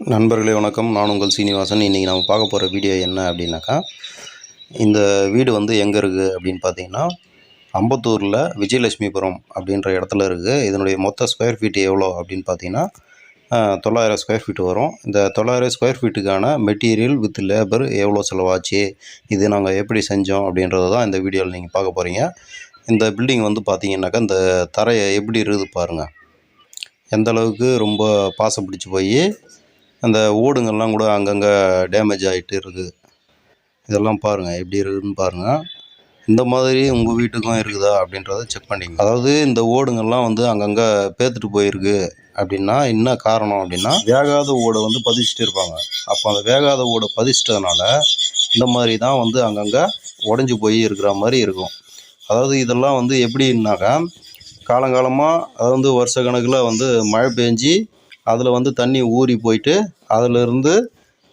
நண்பர்களே வணக்கம். நான் உங்கள் சீனிவாசன். இன்றைக்கி நம்ம பார்க்க போகிற வீடியோ என்ன அப்படின்னாக்கா இந்த வீடு வந்து எங்கே இருக்குது அப்படின்னு பார்த்தீங்கன்னா அம்பத்தூரில் விஜயலட்சுமிபுரம் அப்படின்ற இடத்துல இருக்குது இதனுடைய மொத்த ஸ்கொயர் ஃபீட் எவ்வளோ அப்படின்னு பார்த்தீங்கன்னா தொள்ளாயிரம் ஸ்கொயர் ஃபீட் வரும். இந்த தொள்ளாயிரம் ஸ்கொயர் ஃபீட்டுக்கான மெட்டீரியல் வித் லேபர் எவ்வளோ செலவாச்சு இது நாங்கள் எப்படி செஞ்சோம் அப்படின்றது தான் இந்த வீடியோவில் நீங்கள் பார்க்க போகிறீங்க இந்த பில்டிங் வந்து பார்த்தீங்கன்னாக்கா இந்த தரையை எப்படி இருக்குது பாருங்கள் எந்த அளவுக்கு ரொம்ப பாசம் பிடிச்சி போய் அந்த ஓடுங்கள்லாம் கூட அங்கங்கே டேமேஜ் ஆகிட்டு இருக்குது. இதெல்லாம் பாருங்கள் எப்படி இருக்குதுன்னு பாருங்கள் இந்த மாதிரி உங்கள் வீட்டுக்கும் இருக்குதா அப்படின்றத செக் பண்ணிங்க அதாவது இந்த ஓடுங்கள்லாம் வந்து அங்கங்கே பேத்துட்டு போயிருக்கு அப்படின்னா என்ன காரணம் அப்படின்னா வேகாத ஓடை வந்து பதிச்சுட்டு இருப்பாங்க. அப்போ அந்த வேகாத ஓடை பதிச்சிட்டதுனால இந்த மாதிரி தான் வந்து அங்கங்கே உடஞ்சி போய் இருக்கிற மாதிரி இருக்கும். அதாவது இதெல்லாம் வந்து எப்படின்னாக்கா காலங்காலமாக அதாவது வருஷக்கணக்கில் வருஷ கணக்கில் வந்து மழை பெஞ்சி அதில் வந்து தண்ணி ஊறி போயிட்டு அதிலிருந்து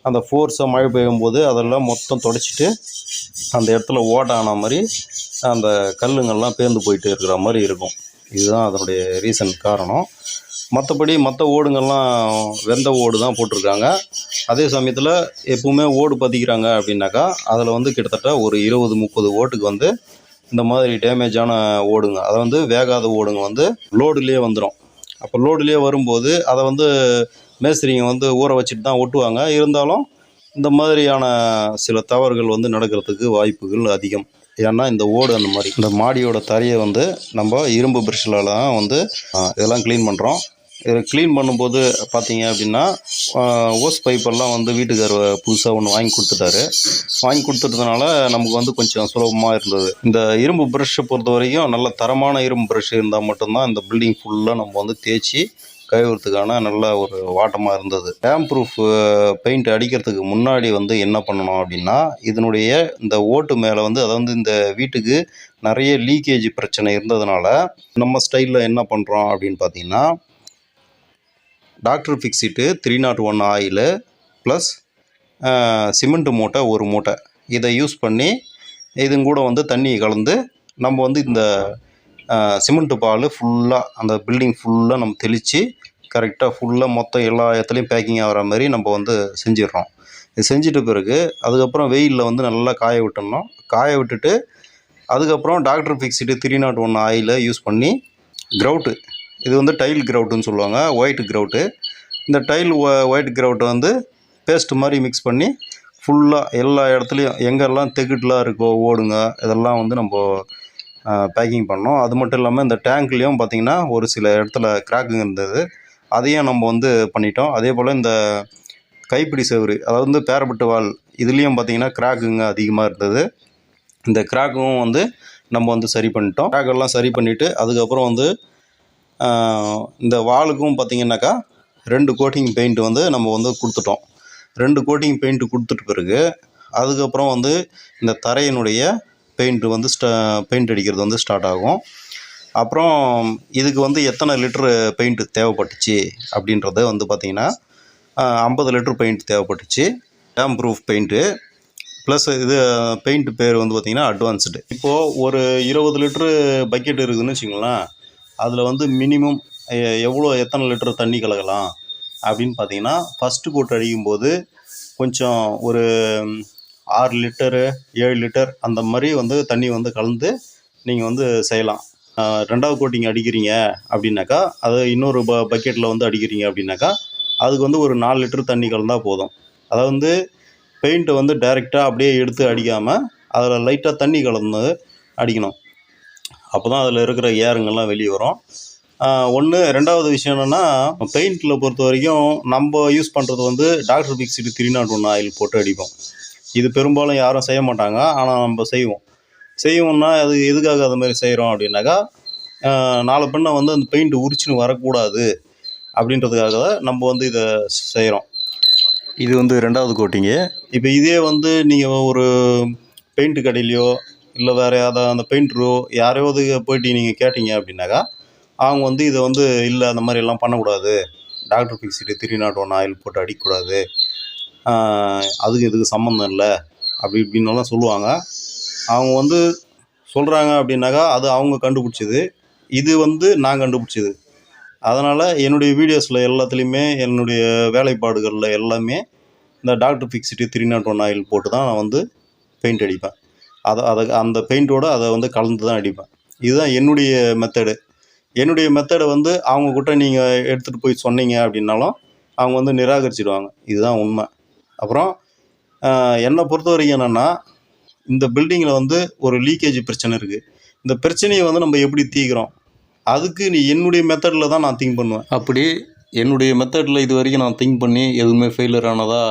அந்த ஃபோர்ஸாக மழை பெய்யும் போது அதெல்லாம் மொத்தம் தொடச்சிட்டு அந்த இடத்துல ஓட்டை ஆன மாதிரி அந்த கல்லுங்கள்லாம் பேர்ந்து போயிட்டு இருக்கிற மாதிரி இருக்கும். இதுதான் அதனுடைய ரீசன் காரணம். மற்றபடி மற்ற ஓடுங்கள்லாம் வெந்த ஓடு தான் போட்டிருக்காங்க. அதே சமயத்தில் எப்பவுமே ஓடு பதிக்கிறாங்க அப்படின்னாக்கா அதில் வந்து கிட்டத்தட்ட ஒரு இருபது முப்பது ஓட்டுக்கு வந்து இந்த மாதிரி டேமேஜான ஓடுங்க அதை வந்து வேகாத ஓடுங்க வந்து லோடுலேயே வந்துடும் அப்போ லோடுலேயே வரும்போது அதை வந்து மேஸ்திரிங்க வந்து ஊற வச்சுட்டு தான் ஒட்டுவாங்க. இருந்தாலும் இந்த மாதிரியான சில தவறுகள் வந்து நடக்கிறதுக்கு வாய்ப்புகள் அதிகம். ஏன்னா இந்த ஓடு அந்த மாதிரி இந்த மாடியோட தரையை வந்து நம்ம இரும்பு பிரஷ்ல தான் வந்து இதெல்லாம் க்ளீன் பண்ணுறோம் இதை க்ளீன் பண்ணும்போது பார்த்தீங்க அப்படின்னா ஓஸ் பைப்பெல்லாம் வந்து வீட்டுக்காரர் புதுசாக ஒன்று வாங்கி கொடுத்துட்டாரு. வாங்கி கொடுத்துட்டதுனால நமக்கு வந்து கொஞ்சம் சுலபமாக இருந்தது. இந்த இரும்பு ப்ரஷ்ஷை பொறுத்த வரைக்கும் நல்ல தரமான இரும்பு ப்ரஷ் இருந்தால் மட்டும்தான் இந்த பில்டிங் ஃபுல்லாக நம்ம வந்து தேய்ச்சி கழுவுறதுக்கான நல்ல ஒரு வாட்டமாக இருந்தது. டேம் ப்ரூஃப் பெயிண்ட் அடிக்கிறதுக்கு முன்னாடி வந்து என்ன பண்ணணும் அப்படின்னா இதனுடைய இந்த ஓட்டு மேலே வந்து அதாவது இந்த வீட்டுக்கு நிறைய லீக்கேஜ் பிரச்சனை இருந்ததுனால நம்ம ஸ்டைலில் என்ன பண்ணுறோம் அப்படின்னு பார்த்தீங்கன்னா doctor Fixit three naught one oil plus cement மூட்டை ஒரு மூட்டை. இதை யூஸ் பண்ணி இதுங்கூட வந்து தண்ணியை கலந்து நம்ம வந்து இந்த சிமெண்ட்டு பால் ஃபுல்லாக அந்த பில்டிங் ஃபுல்லாக நம்ம தெளித்து கரெக்டாக ஃபுல்லாக மொத்தம் எல்லா இடத்துலையும் பேக்கிங் ஆகிற மாதிரி நம்ம வந்து செஞ்சிடுறோம். இது செஞ்சுட்டு பிறகு அதுக்கப்புறம் வெயிலில் வந்து நல்லா காய விட்டுடணும். காய விட்டுட்டு அதுக்கப்புறம் doctor Fixit three not one ஆயிலை யூஸ் பண்ணி க்ரௌட்டு இது வந்து டைல் க்ரௌட்டுன்னு சொல்லுவாங்க ஒயிட் க்ரௌட்டு இந்த டைல் ஒயிட் கிரவுட்டை வந்து பேஸ்ட் மாதிரி மிக்ஸ் பண்ணி ஃபுல்லாக எல்லா இடத்துலையும் எங்கெல்லாம் தெகிட்லாம் இருக்கோ ஓடுங்க இதெல்லாம் வந்து நம்ம பேக்கிங் பண்ணோம். அது மட்டும் இல்லாமல் இந்த டேங்க்லேயும் பார்த்திங்கன்னா ஒரு சில இடத்துல கிராக்குங்க இருந்தது. அதையும் நம்ம வந்து பண்ணிட்டோம். அதே போல் இந்த கைப்பிடி செவரு அதாவது வந்து பேரப்பட்டு வால் இதுலேயும் பார்த்திங்கன்னா கிராக்குங்க அதிகமாக இருந்தது. இந்த கிராக்கும் வந்து நம்ம வந்து சரி பண்ணிட்டோம். கிராக்கெல்லாம் சரி பண்ணிவிட்டு அதுக்கப்புறம் வந்து இந்த வாலுக்கும் பார்த்திங்கனாக்கா ரெண்டு கோட்டிங் பெயிண்ட் வந்து நம்ம வந்து கொடுத்துட்டோம். ரெண்டு கோட்டிங் பெயிண்ட் கொடுத்துட்ட பிறகு அதுக்கப்புறம் வந்து இந்த தரையினுடைய பெயிண்ட் வந்து ஸ்டா பெயிண்ட் அடிக்கிறது வந்து ஸ்டார்ட் ஆகும். அப்புறம் இதுக்கு வந்து எத்தனை லிட்ரு பெயிண்ட் தேவைப்பட்டுச்சு அப்படின்றத வந்து பார்த்திங்கன்னா ஐம்பது லிட்ரு பெயிண்ட் தேவைப்பட்டுச்சு. டேம் ப்ரூஃப் பெயிண்ட்டு ப்ளஸ் இது பெயிண்ட் பேர் வந்து பார்த்திங்கன்னா அட்வான்ஸ்டு இப்போது ஒரு இருபது லிட்ரு பக்கெட் இருக்குதுன்னு வச்சுங்களேன் அதில் வந்து மினிமம் எவ்வளோ எத்தனை லிட்டர் தண்ணி கலக்கலாம் அப்படின்னு பார்த்தீங்கன்னா ஃபஸ்ட்டு கோட் அடிக்கும்போது கொஞ்சம் ஒரு ஆறு லிட்டரு ஏழு லிட்டர் அந்த மாதிரி வந்து தண்ணி வந்து கலந்து நீங்கள் வந்து செய்யலாம். ரெண்டாவது கோட்டிங் அடிக்கிறீங்க அப்படின்னாக்கா அது இன்னொரு ப பக்கெட்டில் வந்து அடிக்கிறீங்க அப்படின்னாக்கா அதுக்கு வந்து ஒரு நாலு லிட்டர் தண்ணி கலந்தால் போதும். அதை வந்து பெயிண்ட்டை வந்து டைரெக்டாக அப்படியே எடுத்து அடிக்காமல் அதில் லைட்டாக தண்ணி கலந்து அடிக்கணும். அப்போ தான் அதில் இருக்கிற ஏருங்கெல்லாம் வெளியே வரும். ஒன்று ரெண்டாவது விஷயம் என்னென்னா பெயிண்டில் பொறுத்த வரைக்கும் நம்ம யூஸ் பண்ணுறது வந்து doctor Fixit three naught one oil போட்டு அடிப்போம். இது பெரும்பாலும் யாரும் செய்ய மாட்டாங்க ஆனால் நம்ம செய்வோம். செய்வோம்னா அது எதுக்காக அது மாதிரி செய்கிறோம் அப்படின்னாக்கா நாளை பின்ன வந்து அந்த பெயிண்ட் உரிச்சுன்னு வரக்கூடாது அப்படின்றதுக்காக தான் நம்ம வந்து இதை செய்கிறோம் இது வந்து ரெண்டாவது கோட்டிங்கு இப்போ இதே வந்து நீங்கள் ஒரு பெயிண்ட் கடையிலையோ இல்லை வேறு யாராவது அந்த பெயிண்டரோ யாரையாவது போயிட்டு நீங்கள் கேட்டீங்க அப்படின்னாக்கா அவங்க வந்து இதை வந்து இல்லை அந்த மாதிரி எல்லாம் பண்ணக்கூடாது. Doctor Fixit three naught one oil போட்டு அடிக்கக்கூடாது. அதுக்கு இதுக்கு சம்மந்தம் இல்லை. அப்படி இப்படின்னெல்லாம் சொல்லுவாங்க. அவங்க வந்து சொல்கிறாங்க அப்படின்னாக்கா அது அவங்க கண்டுபிடிச்சது. இது வந்து நான் கண்டுபிடிச்சது. அதனால் என்னுடைய வீடியோஸில் எல்லாத்துலேயுமே என்னுடைய வேலைப்பாடுகளில் எல்லாமே இந்த doctor Fixit three naught one oil போட்டு தான் நான் வந்து பெயிண்ட் அடிப்பேன். அதை அதை அந்த பெயிண்டோடு அதை வந்து கலந்து தான் அடிப்பேன். இதுதான் என்னுடைய மெத்தடு என்னுடைய மெத்தடை வந்து அவங்கக்கிட்ட நீங்கள் எடுத்துகிட்டு போய் சொன்னீங்க அப்படின்னாலும் அவங்க வந்து நிராகரிச்சிடுவாங்க. இதுதான் உண்மை. அப்புறம் என்னை பொறுத்த வரைக்கும் என்னென்னா இந்த பில்டிங்கில் வந்து ஒரு லீக்கேஜ் பிரச்சனை இருக்குது இந்த பிரச்சனையை வந்து நம்ம எப்படி தீக்கிறோம் அதுக்கு நீ என்னுடைய மெத்தடில் தான் நான் திங்க் பண்ணுவேன். அப்படி என்னுடைய மெத்தடில் இது வரைக்கும் நான் திங்க் பண்ணி எதுவுமே ஃபெயிலியர் ஆனதா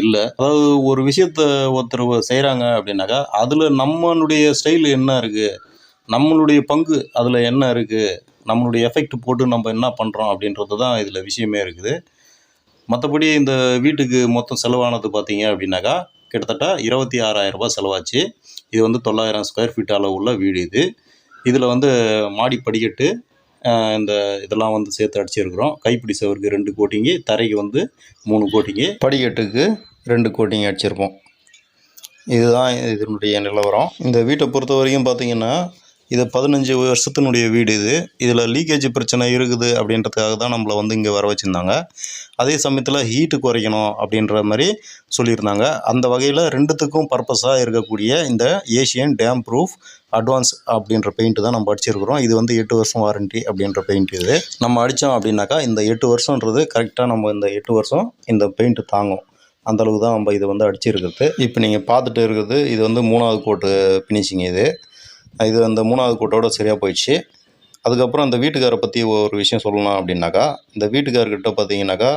இல்லை. அதாவது ஒரு விஷயத்த ஒருத்தர் செய்கிறாங்க அப்படின்னாக்கா அதில் நம்மளுடைய ஸ்டைல் என்ன இருக்குது நம்மளுடைய பங்கு அதில் என்ன இருக்குது நம்மளுடைய எஃபெக்ட் போட்டு நம்ம என்ன பண்ணுறோம் அப்படின்றது தான் இதில் விஷயமே இருக்குது. மற்றபடி இந்த வீட்டுக்கு மொத்தம் செலவானது பார்த்தீங்க அப்படின்னாக்கா கிட்டத்தட்ட இருபத்தி ஆறாயிரம் ரூபாய் செலவாச்சு. இது வந்து தொள்ளாயிரம் ஸ்கொயர் ஃபீட் அளவு உள்ள வீடு இது. இதில் வந்து மாடி படிக்கட்டு இந்த இதெல்லாம் வந்து சேர்த்து அடிச்சிருக்கிறோம். கைப்பிடி சவருக்கு ரெண்டு கோட்டிங்கு தரைக்கு வந்து மூணு கோட்டிங்கு. படிக்கட்டுக்கு ரெண்டு கோட்டிங் அடிச்சிருப்போம். இதுதான் இதனுடைய நிலவரம். இந்த வீட்டை பொறுத்த வரைக்கும் பார்த்தீங்கன்னா இது பதினஞ்சு வருஷத்தினுடைய வீடு இது. இதில் லீக்கேஜ் பிரச்சனை இருக்குது அப்படின்றதுக்காக தான் நம்மளை வந்து இங்கே வர வச்சுருந்தாங்க. அதே சமயத்தில் ஹீட்டு குறைக்கணும் அப்படின்ற மாதிரி சொல்லியிருந்தாங்க. அந்த வகையில் ரெண்டுத்துக்கும் பர்பஸாக இருக்கக்கூடிய இந்த ஏஷியன் டேம் ப்ரூஃப் அட்வான்ஸ் அப்படின்ற பெயிண்ட் தான் நம்ம அடிச்சிருக்கிறோம். இது வந்து எட்டு வருஷம் வாரண்ட்டி அப்படின்ற பெயிண்ட் இது. நம்ம அடித்தோம் அப்படின்னாக்கா இந்த எட்டு வருஷன்றது கரெக்டாக நம்ம இந்த எட்டு வருஷம் இந்த பெயிண்ட் தாங்கும். அந்த அளவுக்கு தான் நம்ம இதை வந்து அடிச்சிருக்கிறது. இப்போ நீங்கள் பார்த்துட்டு இருக்கிறது இது வந்து மூணாவது கோட்டு ஃபினிஷிங் இது. இது அந்த மூணாவது கூட்டோட சரியாக போயிடுச்சு. அதுக்கப்புறம் அந்த வீட்டுக்காரை பற்றி ஒரு விஷயம் சொல்லலாம் அப்படின்னாக்கா இந்த வீட்டுக்காரர்கிட்ட பார்த்தீங்கன்னாக்கா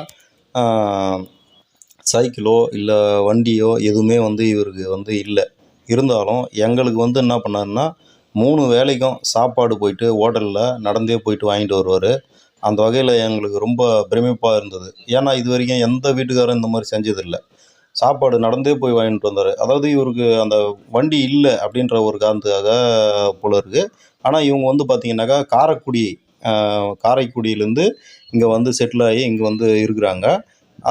சைக்கிளோ இல்லை வண்டியோ எதுவுமே வந்து இவருக்கு வந்து இல்லை. இருந்தாலும் எங்களுக்கு வந்து என்ன பண்ணாருன்னா மூணு வேலைக்கும் சாப்பாடு போயிட்டு ஹோட்டலில் நடந்தே போயிட்டு வாங்கிட்டு வருவார். அந்த வகையில் எங்களுக்கு ரொம்ப பிரமிப்பாக இருந்தது. ஏன்னா இது வரைக்கும் எந்த வீட்டுக்காரும் இந்த மாதிரி செஞ்சதில்லை. சாப்பாடு நடந்தே போய் வாங்கிட்டு வந்தார். அதாவது இவருக்கு அந்த வண்டி இல்லை அப்படின்ற ஒரு காரணத்துக்காக போல இருக்குது ஆனால் இவங்க வந்து பார்த்திங்கனாக்கா காரைக்குடி காரைக்குடியிலேருந்து இங்கே வந்து செட்டில் ஆகி இங்கே வந்து இருக்கிறாங்க.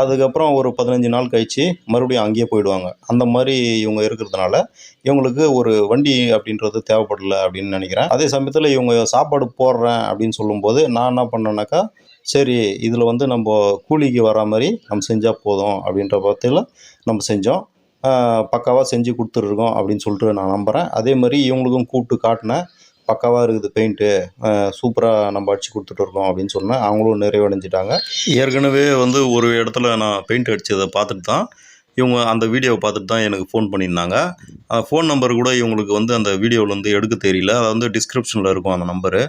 அதுக்கப்புறம் ஒரு பதினஞ்சு நாள் கழித்து மறுபடியும் அங்கேயே போயிடுவாங்க. அந்த மாதிரி இவங்க இருக்கிறதுனால இவங்களுக்கு ஒரு வண்டி அப்படின்றது தேவைப்படலை அப்படின்னு நினைக்கிறேன். அதே சமயத்தில் இவங்க சாப்பாடு போடுறேன் அப்படின்னு சொல்லும்போது நான் என்ன பண்ணேன்னாக்கா சரி இதில் வந்து நம்ம கூலிக்கு வர மாதிரி நம்ம செஞ்சால் போதும் அப்படின்ற பட்சத்தில் நம்ம செஞ்சோம். பக்காவாக செஞ்சு கொடுத்துருக்கோம் அப்படின்னு சொல்லிட்டு நான் நம்புகிறேன் அதே மாதிரி இவங்களுக்கும் கூப்பிட்டு காட்டினேன். பக்காவாக இருக்குது பெயிண்ட்டு சூப்பராக நம்ம அடித்து கொடுத்துட்டு இருக்கோம் அப்படின்னு சொன்னேன். அவங்களும் நிறைவடைஞ்சிட்டாங்க. ஏற்கனவே வந்து ஒரு இடத்துல நான் பெயிண்ட் அடித்ததை பார்த்துட்டு தான் இவங்க அந்த வீடியோவை பார்த்துட்டு தான் எனக்கு ஃபோன் பண்ணியிருந்தாங்க. ஃபோன் நம்பர் கூட இவங்களுக்கு வந்து அந்த வீடியோவில் வந்து எடுக்க தெரியல. அது வந்து டிஸ்கிரிப்ஷனில் இருக்கும் அந்த நம்பரு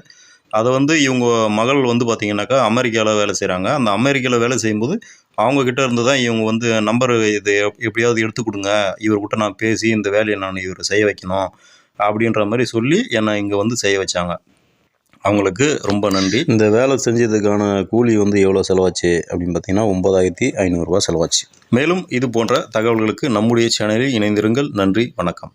அதை வந்து இவங்க மகள் வந்து பார்த்திங்கனாக்கா அமெரிக்காவில் வேலை செய்கிறாங்க அந்த அமெரிக்காவில் வேலை செய்யும்போது அவங்கக்கிட்ட இருந்து தான் இவங்க வந்து நம்பர் இது எப்- எப்படியாவது எடுத்து கொடுங்க. இவர்கிட்ட நான் பேசி இந்த வேலையை நான் இவர் செய்ய வைக்கணும் அப்படின்ற மாதிரி சொல்லி என்னை இங்கே வந்து செய்ய வச்சாங்க. அவங்களுக்கு ரொம்ப நன்றி. இந்த வேலை செஞ்சதுக்கான கூலி வந்து எவ்வளோ செலவாச்சு அப்படின்னு பார்த்தீங்கன்னா ஒம்பதாயிரத்தி ஐநூறுரூவா செலவாச்சு. மேலும் இது போன்ற தகவல்களுக்கு நம்முடைய சேனலில் இணைந்திருங்கள். நன்றி வணக்கம்.